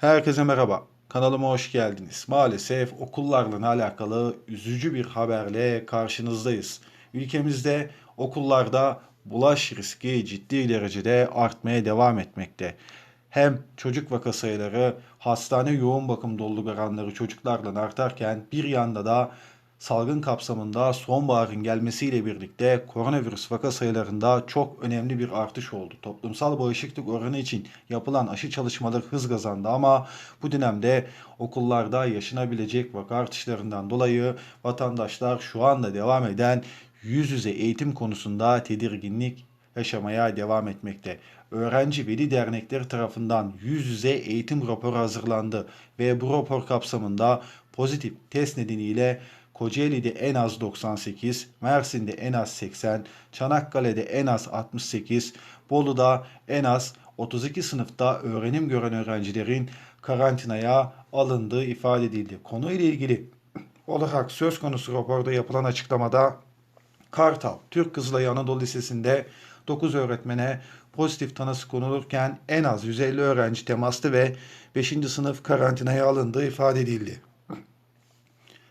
Herkese merhaba. Kanalıma hoş geldiniz. Maalesef okullarla alakalı üzücü bir haberle karşınızdayız. Ülkemizde okullarda bulaş riski ciddi derecede artmaya devam etmekte. Hem çocuk vaka sayıları, hastane yoğun bakım dolduranları çocuklarla artarken bir yanda da salgın kapsamında sonbaharın gelmesiyle birlikte koronavirüs vaka sayılarında çok önemli bir artış oldu. Toplumsal bağışıklık oranı için yapılan aşı çalışmaları hız kazandı ama bu dönemde okullarda yaşanabilecek vaka artışlarından dolayı vatandaşlar şu anda devam eden yüz yüze eğitim konusunda tedirginlik yaşamaya devam etmekte. Öğrenci Veli Dernekleri tarafından yüz yüze eğitim raporu hazırlandı ve bu rapor kapsamında pozitif test nedeniyle Kocaeli'de en az 98, Mersin'de en az 80, Çanakkale'de en az 68, Bolu'da en az 32 sınıfta öğrenim gören öğrencilerin karantinaya alındığı ifade edildi. Konuyla ilgili olarak söz konusu raporda yapılan açıklamada Kartal, Türk Kızılayı Anadolu Lisesi'nde 9 öğretmene pozitif tanısı konulurken en az 150 öğrenci temaslı ve 5. sınıf karantinaya alındığı ifade edildi.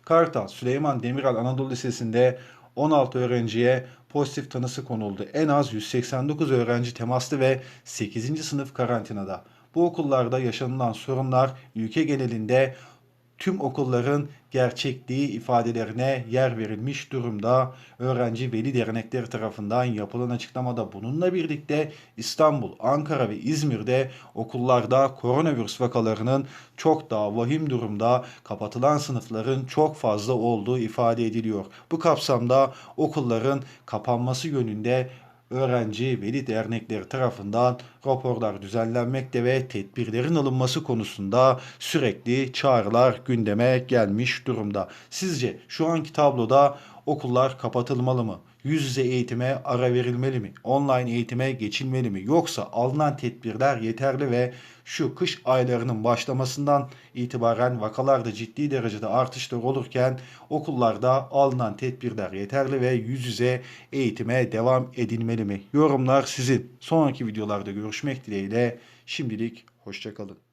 Kartal, Süleyman Demirel Anadolu Lisesi'nde 16 öğrenciye pozitif tanısı konuldu. En az 189 öğrenci temaslı ve 8. sınıf karantinada. Bu okullarda yaşanılan sorunlar ülke genelinde tüm okulların gerçekliği ifadelerine yer verilmiş durumda. Öğrenci Veli Dernekleri tarafından yapılan açıklamada bununla birlikte İstanbul, Ankara ve İzmir'de okullarda koronavirüs vakalarının çok daha vahim durumda kapatılan sınıfların çok fazla olduğu ifade ediliyor. Bu kapsamda okulların kapanması yönünde öğrenci veli dernekleri tarafından raporlar düzenlenmekte ve tedbirlerin alınması konusunda sürekli çağrılar gündeme gelmiş durumda. Sizce şu anki tabloda okullar kapatılmalı mı? Yüz yüze eğitime ara verilmeli mi? Online eğitime geçilmeli mi? Yoksa alınan tedbirler yeterli ve şu kış aylarının başlamasından itibaren vakalarda ciddi derecede artışlar olurken okullarda alınan tedbirler yeterli ve yüz yüze eğitime devam edilmeli mi? Yorumlar sizin. Sonraki videolarda görüşmek dileğiyle şimdilik hoşçakalın.